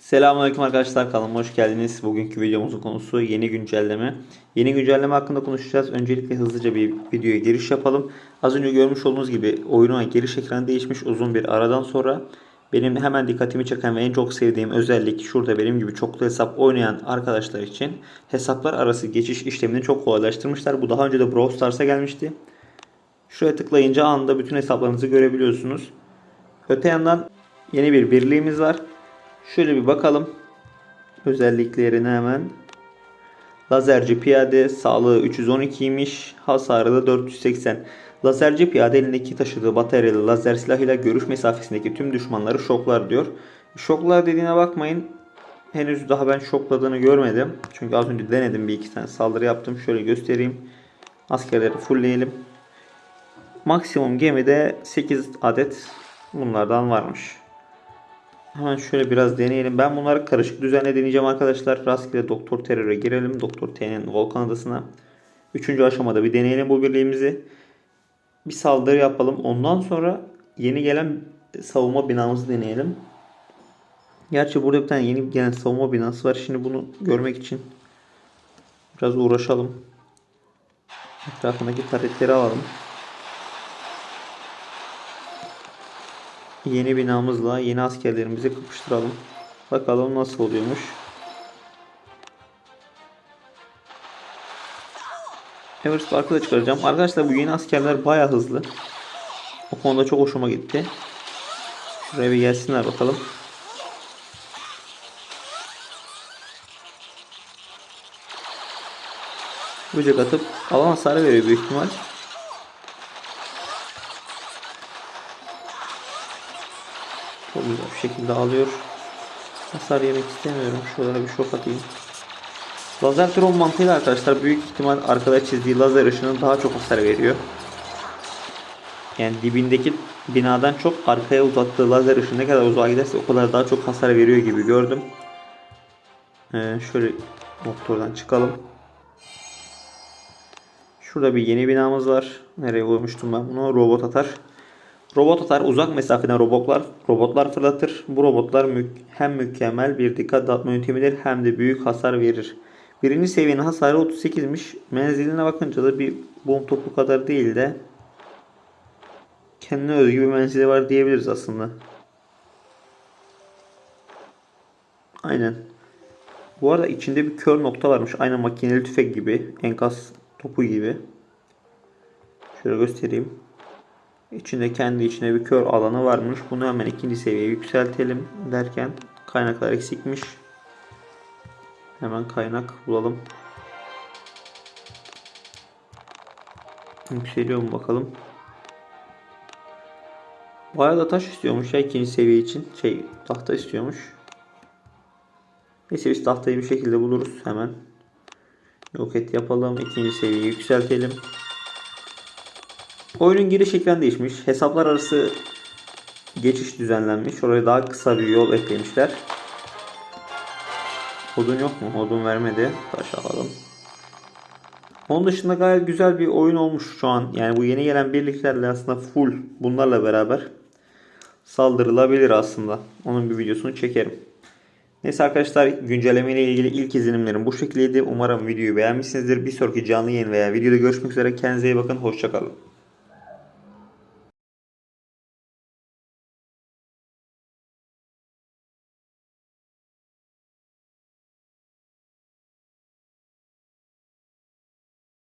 Selamünaleyküm arkadaşlar kanalıma hoş geldiniz. Bugünkü videomuzun konusu yeni güncelleme. Yeni güncelleme hakkında konuşacağız. Öncelikle hızlıca bir videoya giriş yapalım. Az önce görmüş olduğunuz gibi oyuna giriş ekranı değişmiş uzun bir aradan sonra. Benim hemen dikkatimi çeken ve en çok sevdiğim özellik şurada benim gibi çoklu hesap oynayan arkadaşlar için hesaplar arası geçiş işlemini çok kolaylaştırmışlar. Bu daha önce de Brawl Stars'a gelmişti. Şuraya tıklayınca anında bütün hesaplarınızı görebiliyorsunuz. Öte yandan yeni bir birliğimiz var. Şöyle bir bakalım. Özelliklerine hemen. Lazerci piyade sağlığı 312'ymiş. Hasarı da 480. Lazerci piyade elindeki taşıdığı bataryalı lazer silahıyla görüş mesafesindeki tüm düşmanları şoklar diyor. Şoklar dediğine bakmayın. Henüz daha ben şokladığını görmedim. Çünkü az önce denedim bir iki tane saldırı yaptım. Şöyle göstereyim. Askerleri fullleyelim. Maksimum gemide 8 adet bunlardan varmış. Hemen şöyle biraz deneyelim. Ben bunları karışık düzenle deneyeceğim arkadaşlar. Rastgele Doktor Terör'e girelim. Doktor T'nin Volkan Adası'na. Üçüncü aşamada bir deneyelim bu birliğimizi. Bir saldırı yapalım. Ondan sonra yeni gelen savunma binamızı deneyelim. Gerçi burada bir tane yeni gelen savunma binası var. Şimdi bunu görmek için biraz uğraşalım. Etrafındaki taretleri alalım. Yeni binamızla yeni askerlerimizi kapıştıralım. Bakalım nasıl oluyormuş. Everest Park'ı da çıkaracağım. Arkadaşlar bu yeni askerler baya hızlı. O konuda çok hoşuma gitti. Şuraya bir gelsinler bakalım. Böcek atıp alan hasarı veriyor büyük ihtimal. Çok güzel bir şekilde alıyor. Hasar yemek istemiyorum. Şuralara bir şok atayım. Lazer drone mantığıyla arkadaşlar büyük ihtimal arkada çizdiği lazer ışının daha çok hasar veriyor. Yani dibindeki binadan çok arkaya uzattığı lazer ışını ne kadar uzağa giderse o kadar daha çok hasar veriyor gibi gördüm. Ee, şöyle doktordan çıkalım. Şurada bir yeni binamız var. Nereye koymuştum ben bunu? Robot atar. Robot atar uzak mesafeden robotlar robotlar fırlatır. Bu robotlar mü- hem mükemmel bir dikkat dağıtma yöntemidir hem de büyük hasar verir. Birinci seviyenin hasarı 38'miş. Menziline bakınca da bir bom topu kadar değil de kendine özgü bir menzili var diyebiliriz aslında. Aynen. Bu arada içinde bir kör nokta varmış. Aynen makineli tüfek gibi. Enkaz topu gibi. Şöyle göstereyim. İçinde kendi içine bir kör alanı varmış. Bunu hemen ikinci seviyeye yükseltelim derken kaynaklar eksikmiş. Hemen kaynak bulalım. Yükseliyor mu bakalım. Bayağı da taş istiyormuş ya ikinci seviye için. Şey tahta istiyormuş. Neyse biz tahtayı bir şekilde buluruz hemen. Yok yapalım. ikinci seviyeyi yükseltelim. Oyunun giriş ekranı değişmiş. Hesaplar arası geçiş düzenlenmiş. Oraya daha kısa bir yol eklemişler. Odun yok mu? Odun vermedi. Taş alalım. Onun dışında gayet güzel bir oyun olmuş şu an. Yani bu yeni gelen birliklerle aslında full bunlarla beraber saldırılabilir aslında. Onun bir videosunu çekerim. Neyse arkadaşlar güncelleme ile ilgili ilk izlenimlerim bu şekildeydi. Umarım videoyu beğenmişsinizdir. Bir sonraki canlı yayın veya videoda görüşmek üzere. Kendinize iyi bakın. Hoşçakalın.